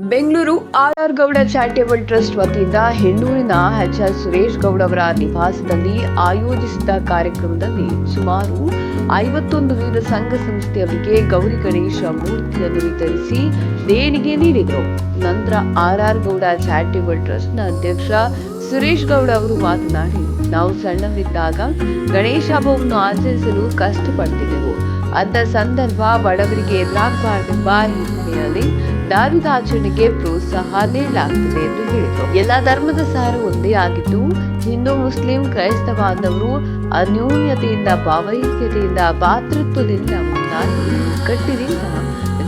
Bengaluru R R Gowda charitable trust ವತಿಯಿಂದ ಹೆಣ್ಣೂರಿನ H R Suresh Gowda ಅವರ ನಿವಾಸದಲ್ಲಿ ಆಯೋಜಿಸಿದ್ದ ಕಾರ್ಯಕ್ರಮದಲ್ಲಿ ಸುಮಾರು ಐವತ್ತೊಂದು ವಿವಿಧ ಸಂಘ ಸಂಸ್ಥೆಯವರಿಗೆ ಗೌರಿ ಗಣೇಶ ಮೂರ್ತಿಯನ್ನು ವಿತರಿಸಿ ದೇಣಿಗೆ ನೀಡಿದರು. ನಂತರ ಆರ್ ಆರ್ ಗೌಡ ಚಾರಿಟೇಬಲ್ ಟ್ರಸ್ಟ್ನ ಅಧ್ಯಕ್ಷ ಸುರೇಶ್ ಗೌಡ ಅವರು ಮಾತನಾಡಿ, ನಾವು ಸಣ್ಣವರಿದ್ದಾಗ ಗಣೇಶ ಹಬ್ಬವನ್ನು ಆಚರಿಸಲು ಕಷ್ಟಪಡ್ತಿದ್ದೆವು. ಅಂತ ಸಂದರ್ಭ ಬಡವರಿಗೆ ಎದುರಾಗಬಾರದೆಂಬ ಹಿನ್ನೆಲೆಯಲ್ಲಿ ಧಾರ್ಮಿಕ ಆಚರಣೆಗೆ ಪ್ರೋತ್ಸಾಹ ನೀಡಲಾಗುತ್ತದೆ ಎಂದು ಹೇಳಿದರು. ಎಲ್ಲ ಧರ್ಮದ ಸಾರ ಒಂದೇ ಆಗಿದ್ದು, ಹಿಂದೂ, ಮುಸ್ಲಿಂ ಕ್ರೈಸ್ತ ಬಾಂಧವರು ಅನ್ಯೋನ್ಯತೆಯಿಂದ, ಭಾವೈಕ್ಯತೆಯಿಂದ, ಭಾತೃತ್ವದಿಂದ ಮುಂದಾಗಿ ಕಟ್ಟಿದಿಂದ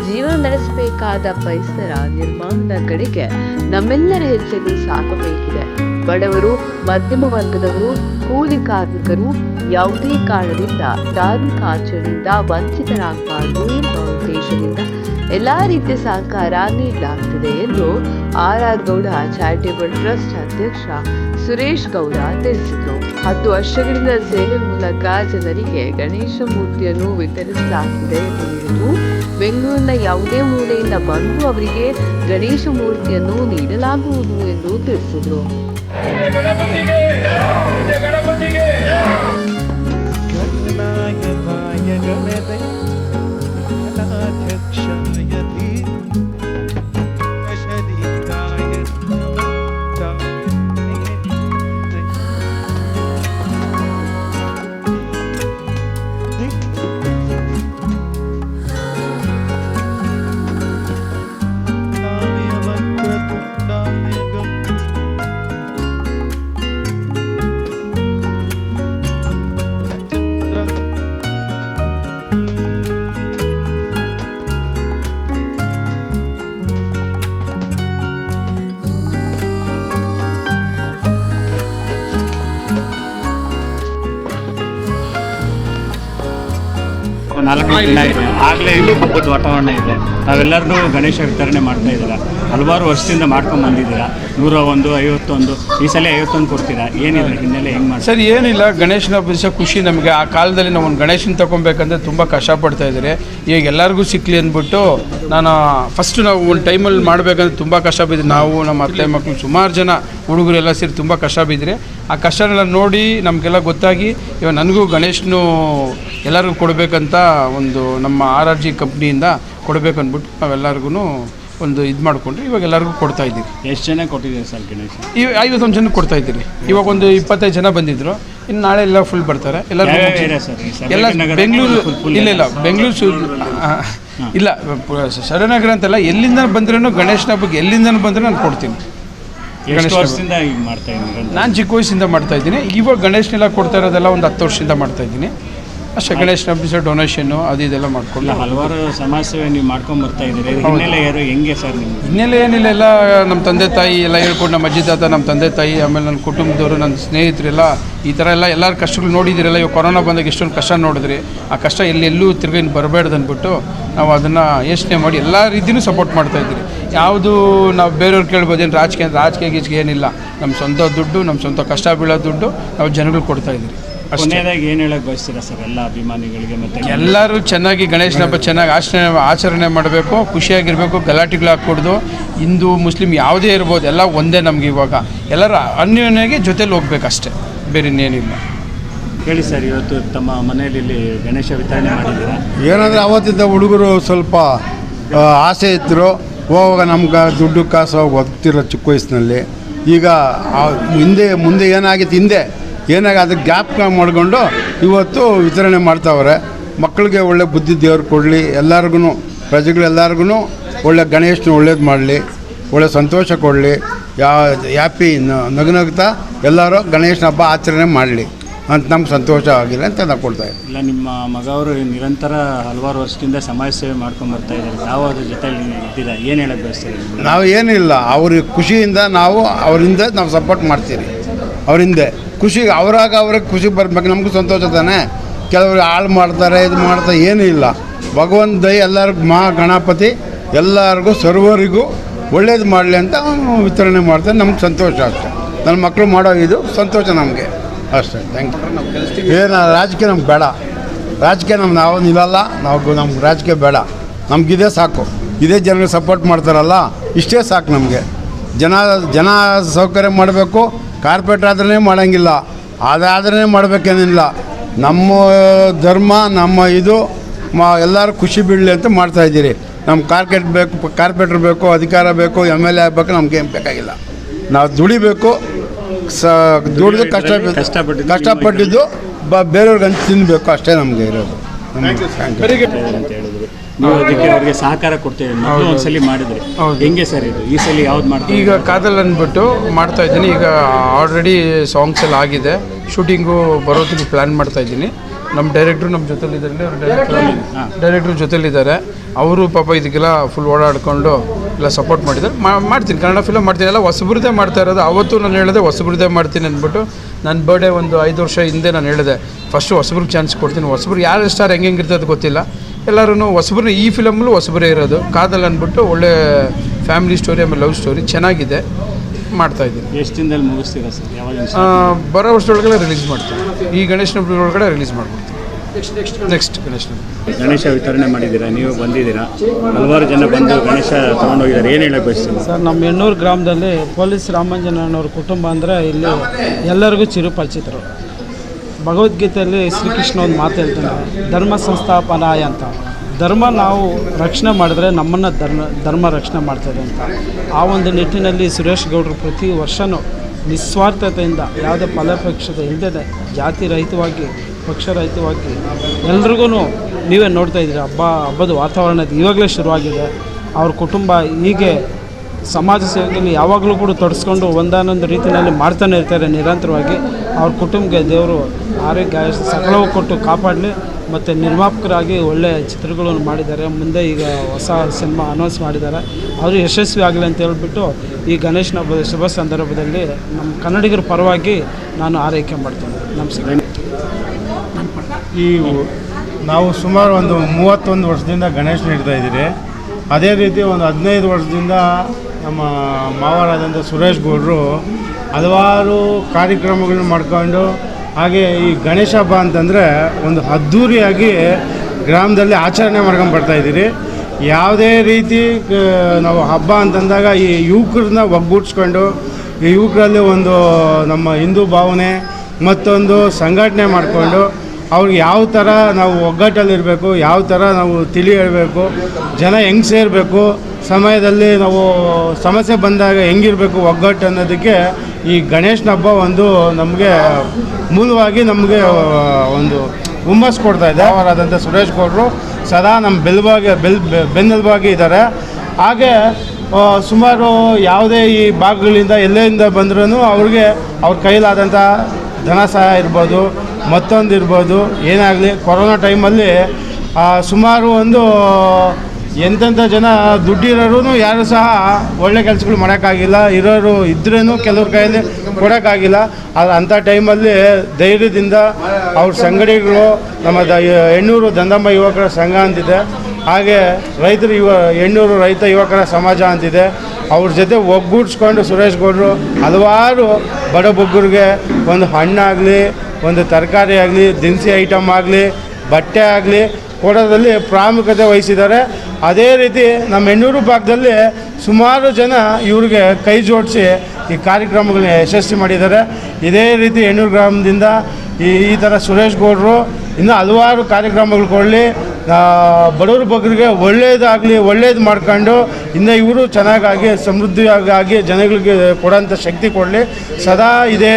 ಜೀವನ ನಡೆಸಬೇಕಾದ ಪರಿಸರ ನಿರ್ಮಾಣದ ಕಡೆಗೆ ನಮ್ಮೆಲ್ಲರ ಹೆಜ್ಜೆಗೂ ಸಾಗಬೇಕಿದೆ ಬಡವರು, ಮಧ್ಯಮ ವರ್ಗದವರು, ಕೂಲಿ ಕಾರ್ಮಿಕರು ಯಾವುದೇ ಕಾರಣದಿಂದ ಧಾರ್ಮಿಕ ಆಚರಣೆಯಿಂದ ವಂಚಿತರಾಗಬಾರದು ಎಂಬ ಉದ್ದೇಶದಿಂದ ಎಲ್ಲ ರೀತಿಯ ಸಹಕಾರ ನೀಡಲಾಗ್ತಿದೆ ಎಂದು R R Gowda charitable trust ಅಧ್ಯಕ್ಷ ಸುರೇಶ್ ಗೌಡ ತಿಳಿಸಿದರು. ಹತ್ತು ವರ್ಷಗಳಿಂದ ಸೇವೆ ಮೂಲಕ ಜನರಿಗೆ ಗಣೇಶ ಮೂರ್ತಿಯನ್ನು ವಿತರಿಸಲಾಗಿದೆ ಎಂದು ಬೆಂಗಳೂರಿನ ಯಾವುದೇ ಮೂಲೆಯಿಂದ ಬಂದು ಅವರಿಗೆ ಗಣೇಶ ಮೂರ್ತಿಯನ್ನು ನೀಡಲಾಗುವುದು ಎಂದು ತಿಳಿಸಿದರು. Thank you. ನಾಲ್ಕು ದಿನ ಇದೆ. ಆಗಲೇ ಇಲ್ಲಿ ಹಬ್ಬದ ವಾತಾವರಣ ಇದೆ. ನಾವೆಲ್ಲರನ್ನೂ ಗಣೇಶ ವಿತರಣೆ ಮಾಡ್ತಾ ಇದ್ದೀರಾ? ಹಲವಾರು ವರ್ಷದಿಂದ ಮಾಡ್ಕೊಂಡು ಬಂದಿದ್ದೀರಾ? ನೂರ ಒಂದು, ಐವತ್ತೊಂದು, ಈ ಸಲ ಐವತ್ತೊಂದು ಕೊಡ್ತೀರಾ? ಏನಿಲ್ಲ ಹಿನ್ನೆಲೆ ಹೆಂಗೆ ಮಾಡಿ ಸರ್, ಏನಿಲ್ಲ. ಗಣೇಶನ ಹಬ್ಬ ಖುಷಿ ನಮಗೆ. ಆ ಕಾಲದಲ್ಲಿ ನಾವು ಒಂದು ಗಣೇಶನ ತಗೊಬೇಕಂದ್ರೆ ತುಂಬ ಕಷ್ಟಪಡ್ತಾ ಇದ್ದಾರೆ. ಈಗ ಎಲ್ಲರಿಗೂ ಸಿಕ್ಕಲಿ ಅಂದ್ಬಿಟ್ಟು ನಾನು ಫಸ್ಟ್ ನಾವು ಒಂದು ಟೈಮಲ್ಲಿ ಮಾಡಬೇಕಂದ್ರೆ ತುಂಬ ಕಷ್ಟ ಬಿದ್ದೀವಿ ನಾವು ನಮ್ಮ ಅತ್ತೆ ಮಕ್ಕಳು ಸುಮಾರು ಜನ ಹುಡುಗರೆಲ್ಲ ಸೇರಿ ತುಂಬ ಕಷ್ಟ ಬಿದ್ದರೆ ಆ ಕಷ್ಟನೆಲ್ಲ ನೋಡಿ ನಮಗೆಲ್ಲ ಗೊತ್ತಾಗಿ ಇವಾಗ ನನಗೂ ಗಣೇಶನು ಎಲ್ಲರಿಗೂ ಕೊಡಬೇಕಂತ ಒಂದು ನಮ್ಮ ಆರ್ ಆರ್ ಜಿ ಕಂಪ್ನಿಯಿಂದ ಕೊಡಬೇಕು ಅಂದ್ಬಿಟ್ಟು ನಾವೆಲ್ಲರಿಗೂ ಒಂದು ಇದು ಮಾಡಿಕೊಂಡು ಇವಾಗ ಎಲ್ಲರಿಗೂ ಕೊಡ್ತಾ ಇದ್ದೀವಿ. ಎಷ್ಟು ಜನ ಕೊಟ್ಟಿದ್ದೀನಿ ಸರ್ ಗಣೇಶ? ಈ ಐವತ್ತೊಂದು ಜನಕ್ಕೆ ಕೊಡ್ತಾ ಇದ್ದೀರಿ. ಇವಾಗ ಒಂದು ಇಪ್ಪತ್ತೈದು ಜನ ಬಂದಿದ್ರು. ಇನ್ನು ನಾಳೆ ಎಲ್ಲ ಫುಲ್ ಬರ್ತಾರೆ. ಎಲ್ಲ ಎಲ್ಲ ಬೆಂಗಳೂರು ಇಲ್ಲ ಇಲ್ಲ ಬೆಂಗಳೂರು ಇಲ್ಲ ಶರಣಾಗರ ಶರಣನಗರ ಅಂತಲ್ಲ ಎಲ್ಲಿಂದ ಬಂದ್ರೂ ಗಣೇಶನ ಹಬ್ಬಕ್ಕೆ ಎಲ್ಲಿಂದ ಬಂದರೂ ನಾನು ಕೊಡ್ತೀನಿ. ಎಷ್ಟು ವರ್ಷದಿಂದ ಮಾಡ್ತಾ ಇದ್ದೀರಾ ನಾನು ಚಿಕ್ಕ ವಯಸ್ಸಿಂದ ಮಾಡ್ತಾ ಇದ್ದೀನಿ. ಇವಾಗ ಗಣೇಶನೆಲ್ಲ ಕೊಡ್ತಾ ಇರೋದೆಲ್ಲ ಒಂದು ಹತ್ತು ವರ್ಷದಿಂದ ಮಾಡ್ತಾ ಇದ್ದೀನಿ. ಗಣೇಶನ ಹಬ್ಬ ಡೊನೇಷನ್ನು ಅದು ಇದೆಲ್ಲ ಮಾಡ್ಕೊಂಡು. ಹಲವಾರು ಸಮಾಜ ಸೇವೆ ನೀವು ಮಾಡ್ಕೊಂಡು ಬರ್ತಾ ಇದ್ದೀರಿ. ಇದು ಹಿನ್ನೆಲೆ ಯಾರು ಹೆಂಗೆ ಸರ್ ನಿಮ್ಗೆ ಹಿನ್ನೆಲೆ ಏನಿಲ್ಲ ಎಲ್ಲ ನಮ್ಮ ತಂದೆ ತಾಯಿ ಎಲ್ಲ ಹೇಳ್ಕೊಂಡು ನಮ್ಮ ಅಜ್ಜಿ ತಾತ ನಮ್ಮ ತಂದೆ ತಾಯಿ ಆಮೇಲೆ ನನ್ನ ಕುಟುಂಬದವರು ನನ್ನ ಸ್ನೇಹಿತರೆಲ್ಲ ಈ ಥರ ಎಲ್ಲ ಎಲ್ಲರ ಕಷ್ಟಗಳು ನೋಡಿದಿರಲ್ಲ ಇವಾಗ ಕೊರೋನಾ ಬಂದಾಗ ಎಷ್ಟೊಂದು ಕಷ್ಟ ನೋಡಿದ್ರಿ. ಆ ಕಷ್ಟ ಎಲ್ಲೆಲ್ಲೂ ತಿರ್ಗಿ ಬರಬೇಡ್ದು ಅಂದ್ಬಿಟ್ಟು ನಾವು ಅದನ್ನು ಯೋಚನೆ ಮಾಡಿ ಎಲ್ಲ ರೀತಿಯೂ ಸಪೋರ್ಟ್ ಮಾಡ್ತಾ ಇದ್ದೀರಿ. ಯಾವುದು ನಾವು ಬೇರೆಯವ್ರು ಕೇಳ್ಬೋದು ಏನು ರಾಜಕೀಯ ರಾಜಕೀಯ ಗೀಜ್ಗೆ ಏನಿಲ್ಲ. ನಮ್ಮ ಸ್ವಂತ ದುಡ್ಡು ನಮ್ಮ ಸ್ವಂತ ಕಷ್ಟ ಬೀಳೋ ದುಡ್ಡು ನಾವು ಜನಗಳು ಕೊಡ್ತಾ ಇದ್ದೀರಿ. ಕೊನೆಯದಾಗಿ ಏನು ಹೇಳಕ್ ಬಯಸ್ತೀರಾ ಸರ್ ಎಲ್ಲ ಅಭಿಮಾನಿಗಳಿಗೆ ಮತ್ತೆ ಎಲ್ಲರೂ ಚೆನ್ನಾಗಿ ಗಣೇಶನ ಹಬ್ಬ ಚೆನ್ನಾಗಿ ಆಚರಣೆ ಆಚರಣೆ ಮಾಡಬೇಕು ಖುಷಿಯಾಗಿರಬೇಕು ಗಲಾಟೆಗಳು ಹಾಕ್ಕೊಡ್ದು. ಹಿಂದೂ ಮುಸ್ಲಿಂ ಯಾವುದೇ ಇರ್ಬೋದು ಎಲ್ಲ ಒಂದೇ ನಮ್ಗೆ ಇವಾಗ. ಎಲ್ಲರೂ ಅನ್ಯೋನ್ಯಾಗಿ ಜೊತೆಲಿ ಹೋಗ್ಬೇಕಷ್ಟೇ ಬೇರೆ ಇನ್ನೇನಿಲ್ಲ. ಹೇಳಿ ಸರ್ ಇವತ್ತು ತಮ್ಮ ಮನೆಯಲ್ಲಿ ಇಲ್ಲಿ ಗಣೇಶ ವಿತರಣೆ ಮಾಡಿದ್ದೀರಾ? ಏನಂದರೆ ಅವತ್ತಿದ್ದ ಹುಡುಗರು ಸ್ವಲ್ಪ ಆ, ಆಸೆ ಇದ್ದರು ಹೋಗುವಾಗ ನಮ್ಗೆ ದುಡ್ಡು ಕಾಸು ಹೋಗ್ತಿರೋ ಚಿಕ್ಕ ವಯಸ್ಸಿನಲ್ಲಿ. ಈಗ ಆ ಹಿಂದೆ ಮುಂದೆ ಏನಾಗಿತ್ತು ಹಿಂದೆ? ಏನಾಗ ಅದಕ್ಕೆ ಗ್ಯಾಪ್ ಮಾಡಿಕೊಂಡು ಇವತ್ತು ವಿತರಣೆ ಮಾಡ್ತಾವ್ರೆ. ಮಕ್ಕಳಿಗೆ ಒಳ್ಳೆ ಬುದ್ಧಿ ದೇವರು ಕೊಡಲಿ ಎಲ್ಲರಿಗೂ ಪ್ರಜೆಗಳೆಲ್ಲರಿಗೂ ಒಳ್ಳೆ ಗಣೇಶನ ಒಳ್ಳೇದು ಮಾಡಲಿ ಒಳ್ಳೆ ಸಂತೋಷ ಕೊಡಲಿ ಯಾ ಹ್ಯಾಪಿ ನಗುನಗ್ತಾ ಎಲ್ಲರೂ ಗಣೇಶನ ಹಬ್ಬ ಆಚರಣೆ ಮಾಡಲಿ ಅಂತ ನಮ್ಗೆ ಸಂತೋಷ ಆಗಿದೆ ಅಂತ ನಾವು ಕೊಡ್ತಾ ಇದ್ದೀವಿ. ಇಲ್ಲ ನಿಮ್ಮ ಮಗ ಅವರು ನಿರಂತರ ಹಲವಾರು ವರ್ಷದಿಂದ ಸಮಾಜ ಸೇವೆ ಮಾಡ್ಕೊಂಡು ಬರ್ತಾ ಇದ್ದಾರೆ. ನಾವು ಅದ್ರ ಜೊತೆಯಲ್ಲಿ ಇದ್ದೀರಾ? ಏನು ಹೇಳಕ್ಕೆ ಬಯಸ್ತೀರಿ? ನಾವು ಏನಿಲ್ಲ ಅವ್ರಿಗೆ ಖುಷಿಯಿಂದ ನಾವು ಅವರಿಂದ ನಾವು ಸಪೋರ್ಟ್ ಮಾಡ್ತೀವಿ ಅವರಿಂದ. ಖುಷಿಗೆ ಅವ್ರಾಗ ಅವ್ರಿಗೆ ಖುಷಿ ಬರ್ಬೇಕು. ನಮಗೂ ಸಂತೋಷ ತಾನೆ. ಕೆಲವರು ಹಾಳು ಮಾಡ್ತಾರೆ, ಇದು ಮಾಡ್ತಾರೆ, ಏನೂ ಇಲ್ಲ. ಭಗವಂತ ದಯ ಎಲ್ಲರಿಗೂ ಮಹಾ ಗಣಪತಿ ಎಲ್ಲರಿಗೂ, ಸರ್ವರಿಗೂ ಒಳ್ಳೇದು ಮಾಡಲಿ ಅಂತ ವಿತರಣೆ ಮಾಡ್ತಾರೆ ನಮ್ಗೆ ಸಂತೋಷ ಅಷ್ಟೆ. ನನ್ನ ಮಕ್ಕಳು ಮಾಡೋ ಇದು ಸಂತೋಷ ನಮಗೆ. ಅಷ್ಟೇ. ಥ್ಯಾಂಕ್ ಯು ಏನು ರಾಜಕೀಯ ನಮ್ಗೆ ಬೇಡ. ರಾಜಕೀಯ ನಮ್ಗೆ ನಾವು ನಿಲ್ಲಲ್ಲ. ನಾವು ನಮ್ಗೆ ರಾಜಕೀಯ ಬೇಡ. ನಮಗಿದೇ ಸಾಕು. ಇದೇ ಜನರಿಗೆ ಸಪೋರ್ಟ್ ಮಾಡ್ತಾರಲ್ಲ, ಇಷ್ಟೇ ಸಾಕು ನಮಗೆ. ಜನ ಜನ ಸೌಕರ್ಯ ಮಾಡಬೇಕು ಕಾರ್ಪೊರೇಟ್ ಆದ್ರೇ ಮಾಡೋಂಗಿಲ್ಲ. ಅದಾದ್ರೇ ಮಾಡಬೇಕೇನಿಲ್ಲ. ನಮ್ಮ ಧರ್ಮ ನಮ್ಮ ಇದು ಮ ಎಲ್ಲರೂ ಖುಷಿ ಬೀಳಲಿ ಅಂತ ಮಾಡ್ತಾಯಿದ್ದೀರಿ ನಮ್ಮ ಕಾರ್ಪೆಟ್ ಬೇಕು ಕಾರ್ಪೆಟ್ರ್ ಬೇಕು ಅಧಿಕಾರ ಬೇಕು ಎಂ ಎಲ್ ಎ ಆಗಬೇಕು ನಮ್ಗೆ ಏನು ಬೇಕಾಗಿಲ್ಲ. ನಾವು ದುಡಿಬೇಕು ಸ ದುಡಿದು ಕಷ್ಟ ಕಷ್ಟಪಟ್ಟು ಕಷ್ಟಪಟ್ಟಿದ್ದು ಬ ಬೇರೆಯವ್ರಿಗೆ ಹಂಚಿ ತಿನ್ನಬೇಕು ಅಷ್ಟೇ ನಮಗೆ ಇರೋದು. ನೀವು ಅದಕ್ಕೆ ಅವರಿಗೆ ಸಹಕಾರ ಕೊಡ್ತೇವೆ ಮೊದಲು ಒಂದ್ಸಲಿ ಮಾಡಿದ್ರಿ. ಹೌದು. ಹೆಂಗೆ ಸರ್ ಇದು? ಈ ಸಲ ಯಾವ್ದು ಮಾಡ್ತೀವಿ ಈಗ ಕಾದಲ್ ಅಂದ್ಬಿಟ್ಟು ಮಾಡ್ತಾ ಇದ್ದೀನಿ. ಈಗ ಆಲ್ರೆಡಿ ಸಾಂಗ್ಸ್ ಎಲ್ಲ ಆಗಿದೆ. ಶೂಟಿಂಗು ಬರೋದಕ್ಕೆ ಪ್ಲ್ಯಾನ್ ಮಾಡ್ತಾ ಇದ್ದೀನಿ. ನಮ್ಮ ಡೈರೆಕ್ಟ್ರು ನಮ್ಮ ಜೊತೆಲಿದ್ದಾರೆ. ಅವ್ರ ಡೈರೆಕ್ಟ್ರು ಡೈರೆಕ್ಟ್ರು ಜೊತೆಲಿದ್ದಾರೆ. ಅವರು ಪಾಪ ಇದಕ್ಕೆಲ್ಲ ಫುಲ್ ಓಡಾಡ್ಕೊಂಡು ಎಲ್ಲ ಸಪೋರ್ಟ್ ಮಾಡಿದ್ದಾರೆ. ಮಾ- ಮಾಡ್ತೀನಿ. ಕನ್ನಡ ಫಿಲಮ್ ಮಾಡ್ತೀನಿ. ಎಲ್ಲ ಹೊಸಬ್ರದ್ದೇ ಮಾಡ್ತಾ ಇರೋದು. ಅವತ್ತು ನಾನು ಹೇಳಿದೆ ಹೊಸಬ್ರದ್ದೇ ಮಾಡ್ತೀನಿ ಅಂದ್ಬಿಟ್ಟು ನನ್ನ ಬರ್ಡೇ ಒಂದು ಐದು ವರ್ಷ ಹಿಂದೆ ನಾನು ಹೇಳಿದೆ. ಫಸ್ಟು ಹೊಸಬ್ರಿಗೆ ಚಾನ್ಸ್ ಕೊಡ್ತೀನಿ. ಹೊಸಬ್ರು ಯಾರು ಸ್ಟಾರ್ ಹೆಂಗೆ ಹೆಂಗೆ ಇರ್ತದೆ ಗೊತ್ತಿಲ್ಲ. ಎಲ್ಲರೂ ಹೊಸಬ್ರು ಈ ಫಿಲಮ್ಲು ಹೊಸಬರೇ ಇರೋದು. ಕಾದಲ್ ಅಂದ್ಬಿಟ್ಟು ಒಳ್ಳೆ ಫ್ಯಾಮಿಲಿ ಸ್ಟೋರಿ ಆಮೇಲೆ ಲವ್ ಸ್ಟೋರಿ ಚೆನ್ನಾಗಿದೆ. ಮಾಡ್ತಾ ಇದ್ದೀನಿ. ಎಷ್ಟು ದಿನದಲ್ಲಿ ಮುಗಿಸ್ತೀರಾ ಸರ್? ಯಾವಾಗ ಬರೋ ವರ್ಷದೊಳಗಡೆ ರಿಲೀಸ್ ಮಾಡ್ತೀನಿ. ಈ ಗಣೇಶನ ಒಳಗಡೆ ರಿಲೀಸ್ ಮಾಡ್ಬಿಡ್ತೀನಿ. ನೆಕ್ಸ್ಟ್ ಗಣೇಶ ಗಣೇಶ ವಿತರಣೆ ಮಾಡಿದ್ದೀರಾ? ನೀವು ಬಂದಿದ್ದೀರಾ? ಹಲವಾರು ಜನ ಬಂದು ಗಣೇಶ ತಗೊಂಡೋಗಿದ್ದಾರೆ ಏನು ಹೇಳಕ್ಕೆ ಬಯಸ್ತೀನಿ ಸರ್ ನಮ್ಮ ಹೆಣ್ಣೂರು ಗ್ರಾಮದಲ್ಲಿ ಪೊಲೀಸ್ ರಾಮಾಂಜನಣ್ಣವ್ರ ಕುಟುಂಬ ಅಂದರೆ ಇಲ್ಲಿ ಎಲ್ಲರಿಗೂ ಚಿರುಪರಿಚಿತರು. ಭಗವದ್ಗೀತೆಯಲ್ಲಿ ಶ್ರೀಕೃಷ್ಣ ಒಂದು ಮಾತು ಹೇಳ್ತಾನೆ, ಧರ್ಮ ಸಂಸ್ಥಾಪನಾಯ ಅಂತ. ಧರ್ಮ ನಾವು ರಕ್ಷಣೆ ಮಾಡಿದ್ರೆ ನಮ್ಮನ್ನು ಧರ್ಮ ಧರ್ಮ ರಕ್ಷಣೆ ಮಾಡ್ತದೆ ಅಂತ. ಆ ಒಂದು ನಿಟ್ಟಿನಲ್ಲಿ ಸುರೇಶ್ ಗೌಡರು ಪ್ರತಿ ವರ್ಷವೂ ನಿಸ್ವಾರ್ಥತೆಯಿಂದ, ಯಾವುದೇ ಫಲಾಪೇಕ್ಷತೆ ಇಲ್ಲದೆ ಜಾತಿ ರಹಿತವಾಗಿ ಪಕ್ಷರಹಿತವಾಗಿ ಎಲ್ರಿಗೂ ನೀವೇ ನೋಡ್ತಾ ಇದ್ದೀರಿ, ಹಬ್ಬ, ಹಬ್ಬದ ವಾತಾವರಣ ಇವಾಗಲೇ ಶುರುವಾಗಿದೆ. ಅವ್ರ ಕುಟುಂಬ ಹೀಗೆ ಸಮಾಜ ಸೇವೆಯಲ್ಲಿ ಯಾವಾಗಲೂ ಕೂಡ ತೊಡಸ್ಕೊಂಡು ಒಂದಾನೊಂದು ರೀತಿಯಲ್ಲಿ ಮಾಡ್ತಾನೆ ಇರ್ತಾರೆ ನಿರಂತರವಾಗಿ. ಅವ್ರ ಕುಟುಂಬಕ್ಕೆ ದೇವರು ಆರೋಗ್ಯ ಸಕಲವೂ ಕೊಟ್ಟು ಕಾಪಾಡಲಿ ಮತ್ತು ನಿರ್ಮಾಪಕರಾಗಿ ಒಳ್ಳೆಯ ಚಿತ್ರಗಳನ್ನು ಮಾಡಿದ್ದಾರೆ. ಮುಂದೆ ಈಗ ಹೊಸ ಸಿನಿಮಾ ಅನೌನ್ಸ್ ಮಾಡಿದ್ದಾರೆ. ಅವರು ಯಶಸ್ವಿ ಆಗಲಿ ಅಂತ ಹೇಳ್ಬಿಟ್ಟು ಈ ಗಣೇಶನ ಹಬ್ಬದ ಶುಭ ಸಂದರ್ಭದಲ್ಲಿ ನಮ್ಮ ಕನ್ನಡಿಗರ ಪರವಾಗಿ ನಾನು ಆರೈಕೆ ಮಾಡ್ತೇನೆ. ನಮಸ್ಕಾರ. ಈ ನಾವು ಸುಮಾರು ಒಂದು ಮೂವತ್ತೊಂದು ವರ್ಷದಿಂದ ಗಣೇಶನ ನೀಡ್ತಾ ಇದ್ದೀರಿ. ಅದೇ ರೀತಿ ಒಂದು ಹದಿನೈದು ವರ್ಷದಿಂದ ನಮ್ಮ ಮಾವರಾದಂಥ ಸುರೇಶ್ ಗೌಡರು ಹಲವಾರು ಕಾರ್ಯಕ್ರಮಗಳನ್ನ ಮಾಡ್ಕೊಂಡು, ಹಾಗೆ ಈ ಗಣೇಶ ಹಬ್ಬ ಅಂತಂದರೆ ಒಂದು ಅದ್ಧೂರಿಯಾಗಿ ಗ್ರಾಮದಲ್ಲಿ ಆಚರಣೆ ಮಾಡ್ಕೊಂಡು ಬರ್ತಾ ಇದ್ದೀರಿ. ಯಾವುದೇ ರೀತಿ ನಾವು ಹಬ್ಬ ಅಂತಂದಾಗ ಈ ಯುವಕರನ್ನ ಒಗ್ಗೂಡಿಸ್ಕೊಂಡು, ಈ ಯುವಕರಲ್ಲಿ ಒಂದು ನಮ್ಮ ಹಿಂದೂ ಭಾವನೆ ಮತ್ತೊಂದು ಸಂಘಟನೆ ಮಾಡಿಕೊಂಡು ಅವ್ರಿಗೆ ಯಾವ ಥರ ನಾವು ಒಗ್ಗಟ್ಟಲ್ಲಿರಬೇಕು, ಯಾವ ಥರ ನಾವು ತಿಳಿ ಹೇಳಬೇಕು, ಜನ ಹೆಂಗೆ ಸೇರಬೇಕು, ಸಮಯದಲ್ಲಿ ನಾವು ಸಮಸ್ಯೆ ಬಂದಾಗ ಹೆಂಗಿರಬೇಕು ಒಗ್ಗಟ್ಟು ಅನ್ನೋದಕ್ಕೆ ಈ ಗಣೇಶನ ಹಬ್ಬ ಒಂದು ನಮಗೆ ಮೂಲವಾಗಿ ನಮಗೆ ಒಂದು ಹುಮ್ಮಸ್ ಕೊಡ್ತಾ ಇದೆ. ಅವರಾದಂಥ ಸುರೇಶ್ ಗೌಡರು ಸದಾ ನಮ್ಮ ಬೆಲ್ಬಾಗಿ ಬೆಲ್ ಬೆನ್ನೆಲುಬಾಗಿ ಇದ್ದಾರೆ ಹಾಗೆ ಸುಮಾರು ಯಾವುದೇ ಈ ಭಾಗಗಳಿಂದ ಎಲ್ಲೆಯಿಂದ ಬಂದ್ರೂ ಅವ್ರಿಗೆ ಅವ್ರ ಕೈಲಾದಂಥ ಧನ ಸಹಾಯ ಇರ್ಬೋದು, ಮತ್ತೊಂದು ಇರ್ಬೋದು, ಏನಾಗಲಿ, ಕೊರೋನಾ ಟೈಮಲ್ಲಿ ಸುಮಾರು ಒಂದು ಎಂತೆಂಥ ಜನ ದುಡ್ಡಿರೋರು ಯಾರು ಸಹ ಒಳ್ಳೆ ಕೆಲಸಗಳು ಮಾಡೋಕ್ಕಾಗಿಲ್ಲ, ಇರೋರು ಇದ್ರೂ ಕೆಲವ್ರ ಕೈಯಲ್ಲಿ ಕೊಡೋಕ್ಕಾಗಿಲ್ಲ. ಆದರೆ ಅಂಥ ಟೈಮಲ್ಲಿ ಧೈರ್ಯದಿಂದ ಅವ್ರ ಸಂಗಡಿಗಳು ನಮ್ಮ ದ ಹೆಣ್ಣೂರು ದಂದಮ್ಮ ಯುವಕರ ಸಂಘ ಅಂತಿದೆ. ಹಾಗೆ ರೈತರು ಯುವ ಹೆಣ್ಣೂರು ರೈತ ಯುವಕರ ಸಮಾಜ ಅಂತಿದೆ. ಅವ್ರ ಜೊತೆ ಒಗ್ಗೂಡಿಸ್ಕೊಂಡು ಸುರೇಶ್ ಗೌಡರು ಹಲವಾರು ಬಡ ಬಗ್ಗರಿಗೆ ಒಂದು ಹಣ್ಣಾಗಲಿ, ಒಂದು ತರಕಾರಿ ಆಗಲಿ, ದಿನಸಿ ಐಟಮ್ ಆಗಲಿ, ಬಟ್ಟೆ ಆಗಲಿ ಕೊಡೋದ್ರಲ್ಲಿ ಪ್ರಾಮುಖ್ಯತೆ ವಹಿಸಿದ್ದಾರೆ. ಅದೇ ರೀತಿ ನಮ್ಮ ಹೆಣ್ಣೂರು ಭಾಗದಲ್ಲಿ ಸುಮಾರು ಜನ ಇವ್ರಿಗೆ ಕೈ ಜೋಡಿಸಿ ಈ ಕಾರ್ಯಕ್ರಮಗಳನ್ನ ಯಶಸ್ವಿ ಮಾಡಿದ್ದಾರೆ. ಇದೇ ರೀತಿ ಹೆಣ್ಣೂರು ಗ್ರಾಮದಿಂದ ಈ ಈ ಥರ ಸುರೇಶ್ ಗೌಡರು ಇನ್ನೂ ಹಲವಾರು ಕಾರ್ಯಕ್ರಮಗಳು ಕೊಡಲಿ. ಬಡವ್ರ ಬಗ್ಗರಿಗೆ ಒಳ್ಳೆಯದಾಗಲಿ ಒಳ್ಳೇದು ಮಾಡ್ಕೊಂಡು, ಇನ್ನು ಇವರು ಚೆನ್ನಾಗಾಗಿ, ಸಮೃದ್ಧಿಯಾಗಿ, ಜನಗಳಿಗೆ ಕೊಡೋಂಥ ಶಕ್ತಿ ಕೊಡಲಿ. ಸದಾ ಇದೇ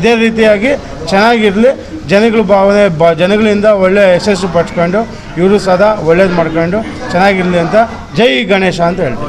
ಇದೇ ರೀತಿಯಾಗಿ ಚೆನ್ನಾಗಿರಲಿ. ಜನಗಳ ಭಾವನೆ, ಬ, ಜನಗಳಿಂದ ಒಳ್ಳೆ ಯಶಸ್ಸು ಪಡ್ಕೊಂಡು ಇವರು ಸದಾ ಒಳ್ಳೇದು ಮಾಡ್ಕೊಂಡು, ಚೆನ್ನಾಗಿರಲಿ ಅಂತ ಜೈ ಗಣೇಶ ಅಂತ ಹೇಳ್ತೀನಿ